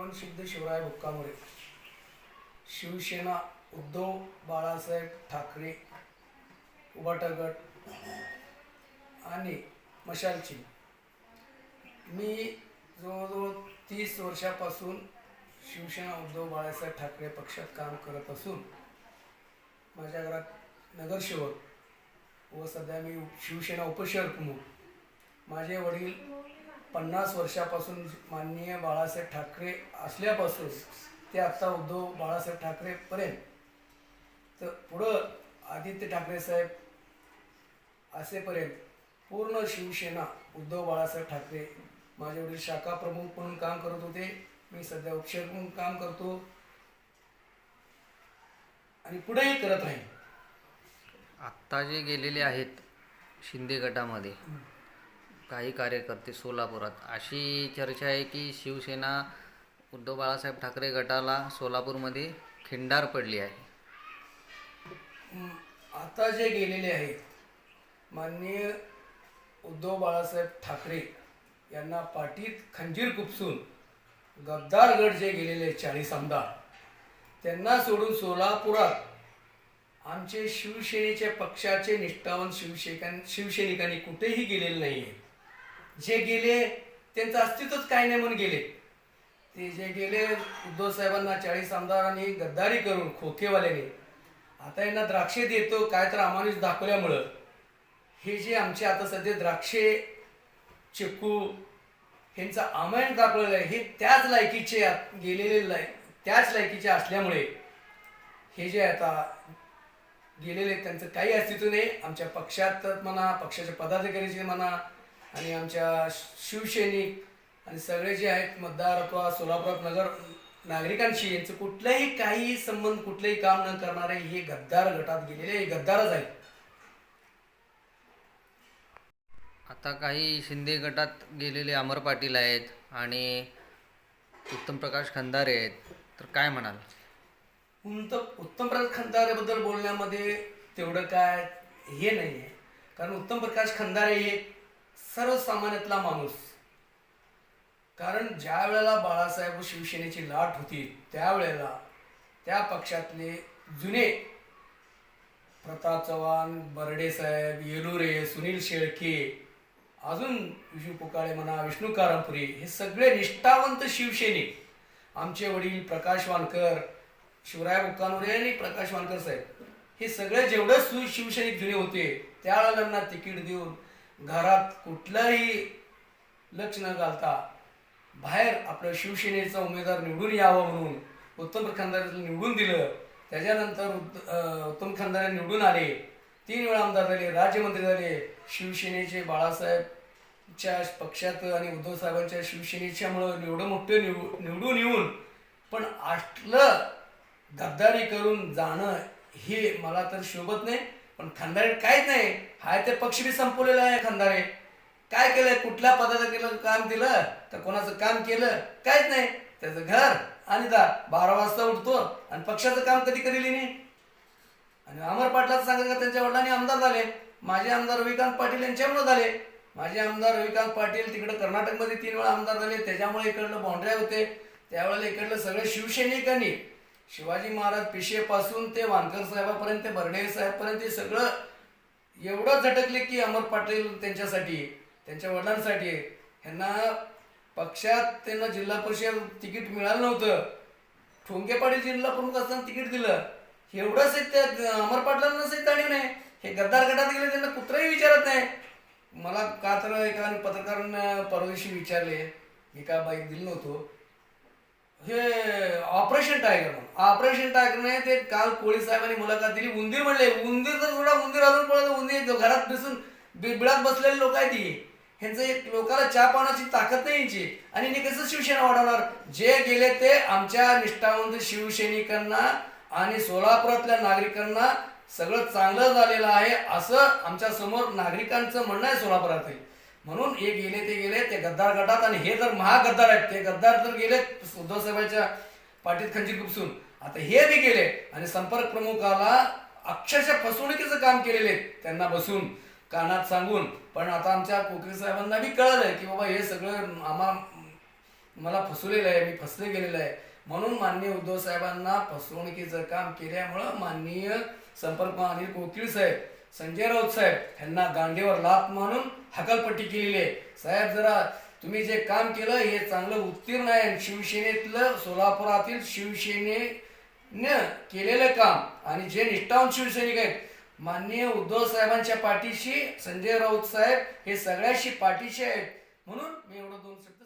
जीवनसिद्ध शिवराय भुक्कामुळे. शिवसेना उद्धव बाळासाहेब ठाकरे उबाटा गट आणि मशालची. मी जवळजवळ तीस वर्षापासून शिवसेना उद्धव बाळासाहेब ठाकरे पक्षात काम करत असून माझ्या घरात नगरसेवक व सध्या मी शिवसेना उपशहर प्रमुख. माझे वडील पन्नास वर्षापासून माननीय बाळासाहेब ठाकरे असल्यापासून ते आत्ता उद्धव बाळासाहेब ठाकरेपर्यंत तर पुढं आदित्य ठाकरे साहेब असेपर्यंत पूर्ण शिवसेना उद्धव बाळासाहेब ठाकरे माझे वडील शाखा प्रमुख म्हणून काम करत होते. मी सध्या उपशहर म्हणून काम करतो. आणि पुढेही करत राहीन. आत्ता जे गेलेले आहेत शिंदे गटामध्ये काही कार्यकर्ते सोलापुरात. अशी चर्चा आहे की शिवसेना उद्धव बाळासाहेब ठाकरे गटाला सोलापूरमध्ये खिंडार पडली आहे. आता जे गेलेले आहेत माननीय उद्धव बाळासाहेब ठाकरे यांना पाठीत खंजीर कुपसून गद्दारगड जे गेलेले आहेत चाळीस आमदार त्यांना सोडून सोलापुरात आमचे शिवसेनेच्या पक्षाचे निष्ठावान शिवसेकां शिवसैनिकांनी कुठेही गेलेले नाही आहेत जे गेले त्यांचं अस्तित्वच काय नाही म्हणून गेले. ते जे गेले उद्धव साहेबांना चाळीस आमदारांनी गद्दारी करून खोकेवाल्याने. आता यांना द्राक्षे देतो काय तर अमानुष दाखवल्यामुळं. हे जे आमचे आता सध्या द्राक्षे चिक्कू ह्यांचा अमायण दाखवलेलं आहे हे त्याच लायकीचे गेलेले लाय त्याच लायकीचे असल्यामुळे हे जे आता गेलेले त्यांचं काही अस्तित्व नाही. आमच्या पक्षात म्हणा पक्षाच्या पदाधिकारीचे म्हणा आणि आमच्या शिवसैनिक आणि सगळे जे आहेत मतदार अथवा सोलापुरात नगर नागरिकांशी यांचं कुठलंही काही संबंध कुठलंही काम न करणारे हे गद्दार गटात गेलेले हे गद्दारच आहेत. आता काही शिंदे गटात गेलेले अमर पाटील आहेत आणि उत्तम प्रकाश खंदारे आहेत. तर काय म्हणाल? उत्तम उत्तम प्रकाश खंदारेबद्दल बोलण्यामध्ये तेवढं काय हे नाही आहे कारण उत्तम प्रकाश खंदारे हे सर्वसामान्यातला माणूस. कारण ज्या वेळेला बाळासाहेब शिवसेनेची लाट होती त्यावेळेला त्या पक्षातले जुने प्रताप चव्हाण बर्डे साहेब येलुरे सुनील शेळके अजून विष्णू पुकाळे म्हणा विष्णू कारंपुरी हे सगळे निष्ठावंत शिवसैनिक आमचे वडील प्रकाश वानकर शिवराय बुक्कानुरे आणि प्रकाश वानकर साहेब हे सगळे जेवढे सु शिवसैनिक जुने होते त्यावेळेला त्यांना तिकीट देऊन घरात कुठलंही लक्ष न घालता बाहेर आपलं शिवसेनेचा उमेदवार निवडून यावं म्हणून उत्तम खंदारे निवडून दिलं त्याच्यानंतर उत्तम खंदारे निवडून आले तीन वेळा आमदार झाले राज्यमंत्री झाले शिवसेनेचे बाळासाहेबच्या पक्षात आणि उद्धव साहेबांच्या शिवसेनेच्यामुळं एवढं मोठं निव निवडून येऊन पण असलं गद्दारी करून जाणं हे मला तर शोभत नाही. पण खंदारे काहीच नाही. हाय ते पक्ष बी संपवलेला आहे खंदारे. काय केलंय कुठल्या पदाचं केलं? काम दिलं? तर कोणाचं काम केलं? काहीच नाही. त्याचं घर आणि दार बारा वाजता उठतो आणि पक्षाचं काम कधी कधी लिहिणे? आणि अमर पाटलाचं सांगितलं का त्यांच्या वडिलांनी आमदार झाले? माझे आमदार रविकांत पाटील यांच्यामुळे झाले. माझे आमदार रविकांत पाटील तिकडे कर्नाटकमध्ये तीन वेळा आमदार झाले. त्याच्यामुळे इकडलं बाउंड्र्या होते. त्यावेळेला इकडलं सगळे शिवसैनिकांनी शिवाजी महाराज पिशेपासून ते वानकर साहेबापर्यंत ते बर्डे साहेबपर्यंत हे सगळं एवढं झटकले की अमर पाटील त्यांच्यासाठी त्यांच्या वडिलांसाठी. ह्यांना पक्षात त्यांना जिल्हा परिषद तिकीट मिळालं नव्हतं. ठोंगे पाटील जिल्हा प्रमुख असताना तिकीट दिलं. एवढंच त्या अमर पाटलांनाच जाणीव नाही. हे गद्दार गटात गेले त्यांना कुत्रही विचारत नाही. मला का तर एका पत्रकारांना परदेशी विचारले. मी का बाईक दिलं नव्हतो? हे ऑपरेशन टायगर म्हणून. ऑपरेशन टायगरने ते काल कोळी साहेबांनी मुलाखत दिली. उंदीर म्हणले उंदीर तर थोडा उंदीर अजून पळत उंदीर घरात बसून बिळात बसलेले लोक आहेत ती ह्यांचं एक लोकाला चहा पाण्याची ताकद नाही यांची. आणि मी कसं शिवसेना वाढवणार? जे गेले ते आमच्या निष्ठावंत शिवसैनिकांना आणि सोलापुरातल्या नागरिकांना सगळं चांगलं झालेलं आहे असं आमच्यासमोर नागरिकांचं म्हणणं आहे सोलापुरातील म्हणून हे गेले ते गेले ते गद्दार गटात आणि हे जर महागद्दार आहेत ते गद्दार तर गेले उद्धव साहेबांच्या पाठीत खंजीर खुपसून. आता हे बी गेले आणि संपर्क प्रमुखाला अक्षरशः फसवणुकीचं काम केलेले त्यांना बसून कानात सांगून. पण आता आमच्या कोकरे साहेबांना बी कळलंय की बाबा हे सगळं आम्हा मला फसवलेलं आहे मी फसले गेलेलं आहे. म्हणून माननीय उद्धव साहेबांना फसवणुकीचं काम केल्यामुळं माननीय संपर्क अनिल कोकिळ साहेब संजय राऊत साहेब यांना गांडीवर लात मानून हकलपट्टी केलेली आहे. साहेब जरा तुम्ही जे काम केलं हे चांगलं उत्तीर्ण आहे शिवसेनेतलं सोलापुरातील शिवसेनेनं केलेलं काम आणि जे निष्ठावून शिवसैनिक आहेत माननीय उद्धव साहेबांच्या पाठीशी संजय राऊत साहेब हे सगळ्याशी पाठीशी आहेत. म्हणून मी एवढं दोन शब्द